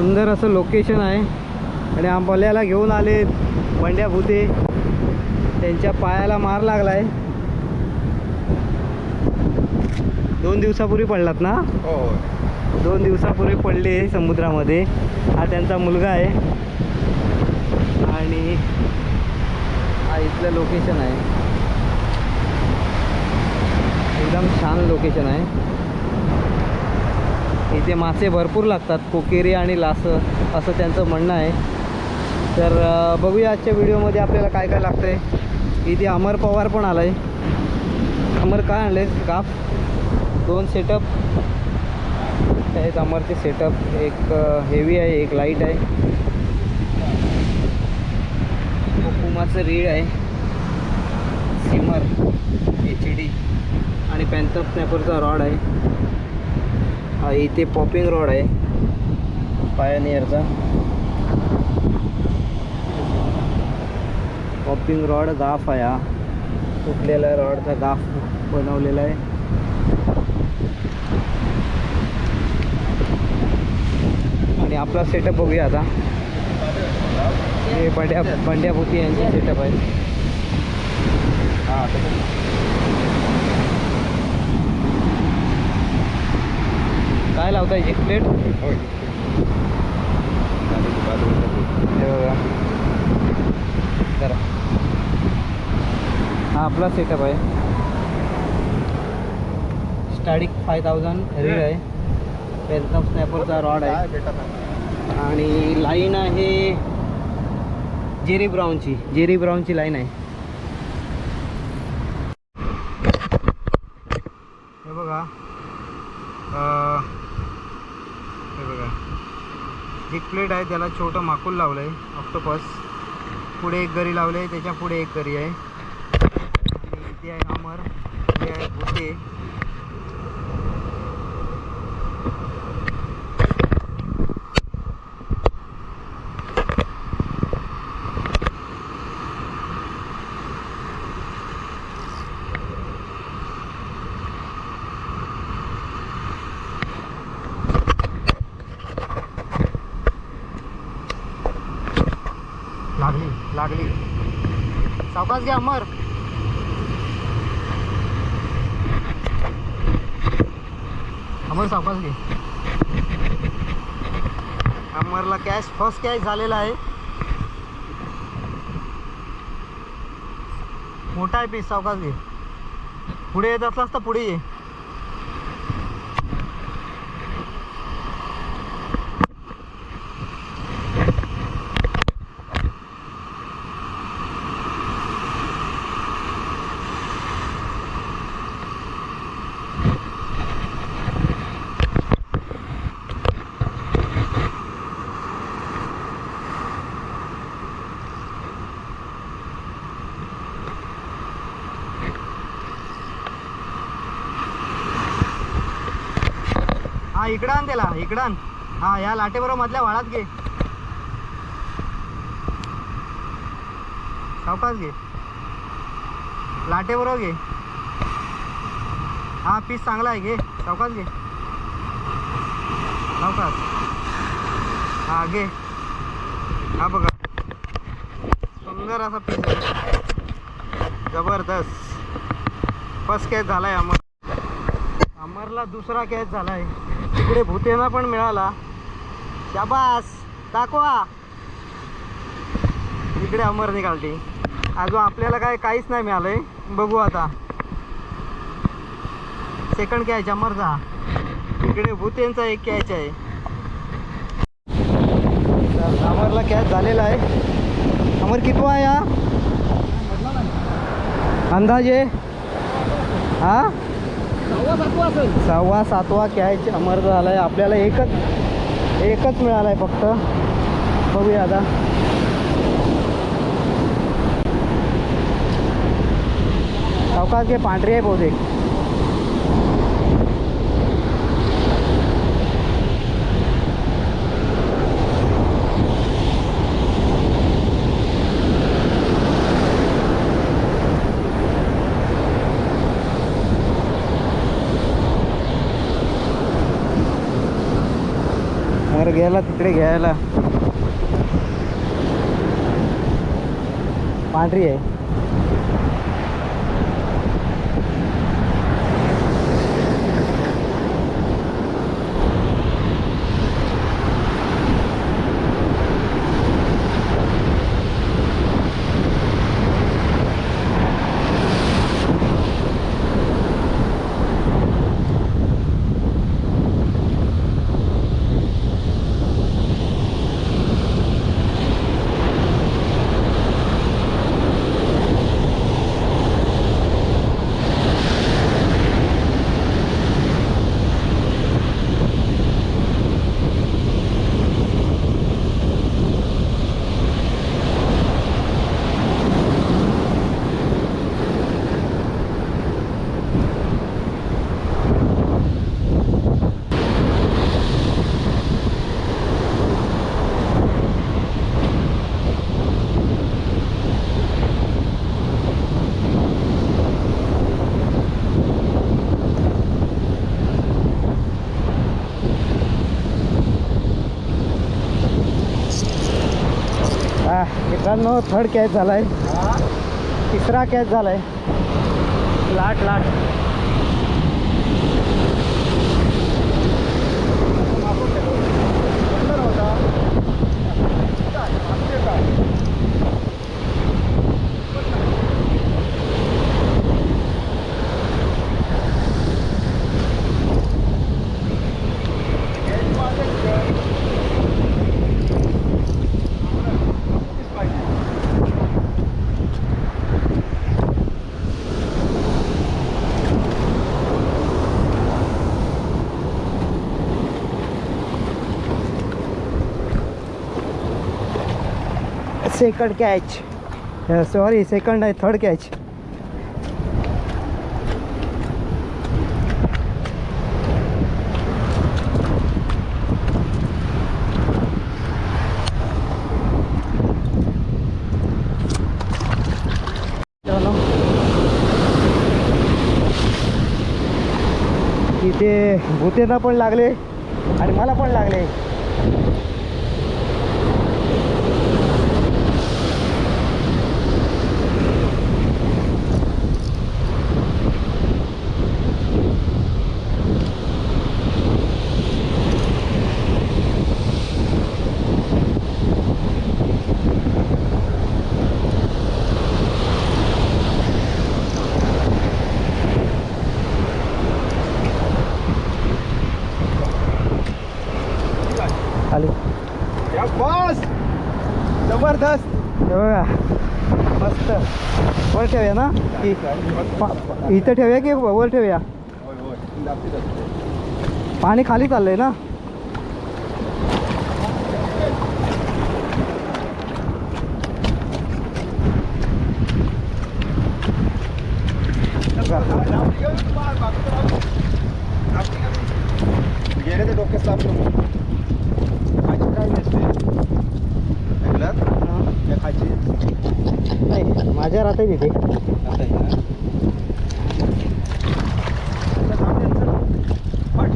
सुंदर असं लोकेशन आहे. आणि आंबोल्याला घेऊन आले बंड्या भूते त्यांच्या पायाला मार लागला आहे दोन दिवसापूर्वी पडलात ना? हो दोन दिवसापूर्वी पडले समुद्रामध्ये. हा त्यांचा मुलगा आहे. आणि हा इथलं लोकेशन आहे. एकदम छान लोकेशन आहे. इथे मासे भरपूर लागतात कोकेरी आणि लासं असं त्यांचं म्हणणं आहे. तर बघूया आजच्या व्हिडिओमध्ये आपल्याला काय काय लागतं आहे इथे अमर पवार पण आला आहे अमर काय आणले काप दोन सेटअप आहेत अमरचे सेटअप एक हेवी आहे एक लाइट आहे. पुमाचं रीड आहे. सिमर एच डी आणि पॅन्थर स्नॅपरचा रॉड आहे. हा इथे पॉपिंग रॉड आहे. पायनियरचा पॉपिंग रॉड गाफ आहे हा. तुटलेला रॉडचा गाफ बनवलेला आहे. आणि आपला सेटअप बघूया आता. हे बंड्या बंड्या भोती यांचे सेटअप आहे. हा काय लावताय? एक प्लेट? हे जरा. हा आपला सेटअप आहे. स्टाडिक फाय थाउजंड रीड आहे. पेन्थम स्नॅपरचा रॉड आहे. आणि लाईन आहे जेरी ब्राऊनची जेरी ब्राऊनची लाईन आहे हे बघा अं, हे बघा जिक प्लेट आहे त्याला छोटं माकूल लावलं आहे ऑक्टोपस पुढे एक गरी लावले आहे त्याच्या पुढे एक गरी आहे. आणि इथे आहे अमर इथे आहे भुते लागली लागली सावकाश घ्या अमर अमर सावकाश घे. अमरला कॅश फर्स्ट कॅश झालेला आहे. मोठा आहे पीस सावकाश घे. पुढे येत असलास तर पुढे ये. हा इकडं आण त्याला इकडं आण. हा या लाटेबरोबर मधल्या वाळात घे. सावकाश घे. लाटेबरोबर घे. हा पीस चांगला आहे घे. सावकाश घे. सावकाश. हा घे. हा बघा. सुंदर असा पीस आहे. जबरदस्त. फर्स्ट कॅच झाला आहे अमर. अमरला दुसरा कॅच झाला आहे तिकडे भूतेना पण मिळाला. शाबास. दाखवा. इकडे अमर निघालते. अजून आपल्याला काय काहीच नाही मिळालंय. बघू आता. सेकंड कॅच अमरचा इकडे भूतेंचा एक कॅच आहे. अमरला कॅच झालेला आहे. अमर कितवा आहे अंदाजे. हा? सहावा सातवा कॅच अमर झाला आहे आपल्याला एकच एकच मिळाला आहे फक्त. बघूया आता. सावकाश घे पांढरी आहे बहुतेक. गेला तिकडे घ्यायला. पांढरी आहे हा मित्रांनो थर्ड कॅच आहे तिसरा कॅच झाला आहे लाट लाट. सेकंड कॅच सॉरी सेकंड आहे थर्ड कॅच तिथे भूतेना भूतेंना पण लागले आणि मला पण लागले खाली या बस जबरदस्त हे बघा मस्त वर ठेवूया ना? की इथं ठेवूया की वर ठेवूया? पाणी खाली चाललंय ना? गेले ते साफ खायची काय नसते खायची नाही माझ्या राहते तिथे आता आहे. पाठ.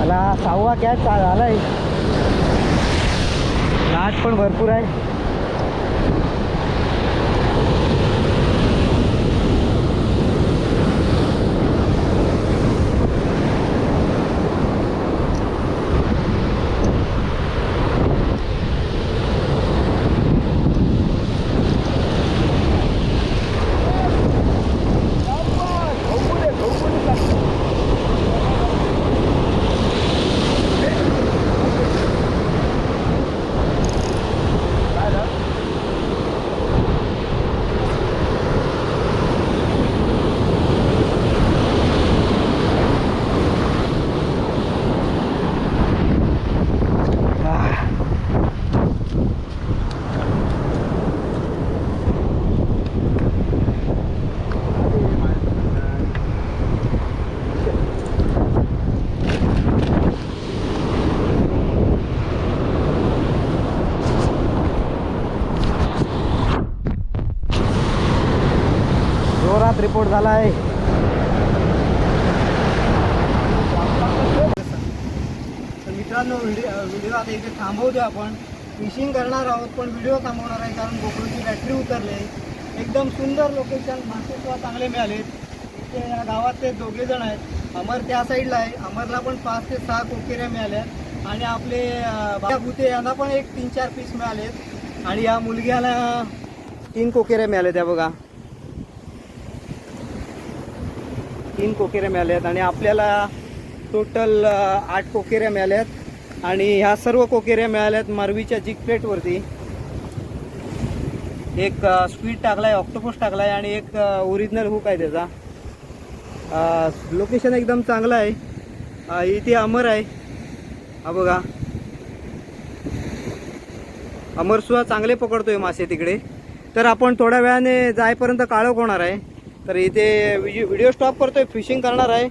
मला सहावा कॅच झालाय लाट पण भरपूर आहे स्फोट झाला आहे मित्रांनो व्हिडिओ व्हिडिओ आता इथे थांबवतो आपण. फिशिंग करणार आहोत पण व्हिडिओ थांबवणार आहे कारण गोकुळची बॅटरी उतरली. एकदम सुंदर लोकेशन मासे सुद्धा चांगले मिळालेत इथे या गावात ते दोघे जण आहेत. अमर त्या साईडला आहे. अमरला पण पाच ते सहा कोकेऱ्या मिळाल्या. आणि आपले बाबा भुते यांना पण एक तीन चार पीस मिळालेत. आणि या मुलग्याला तीन कोकेऱ्या मिळाल्या त्या बघा. तीन कोकेऱ्या आहेत आणि आपल्याला टोटल आठ कोकेऱ्या मिळाल्यात आणि ह्या सर्व कोकेऱ्या मिळाल्यात मारवीच्या जिक प्लेटवरती. एक स्पीड टाकलाय ऑक्टोपस आहे आणि एक ओरिजिनल हुक आहे त्याचा. लोकेशन एकदम चांगलं आहे. इथे अमर आहे. हा बघा. अमरसुद्धा चांगले चांगले पकडतोय मासे तिकडे. तर आपण थोड्या वेळाने जायपर्यंत काळोख होणार आहे. तर इथे व्हिडिओ स्टॉप करतोय फिशिंग करणार आहे.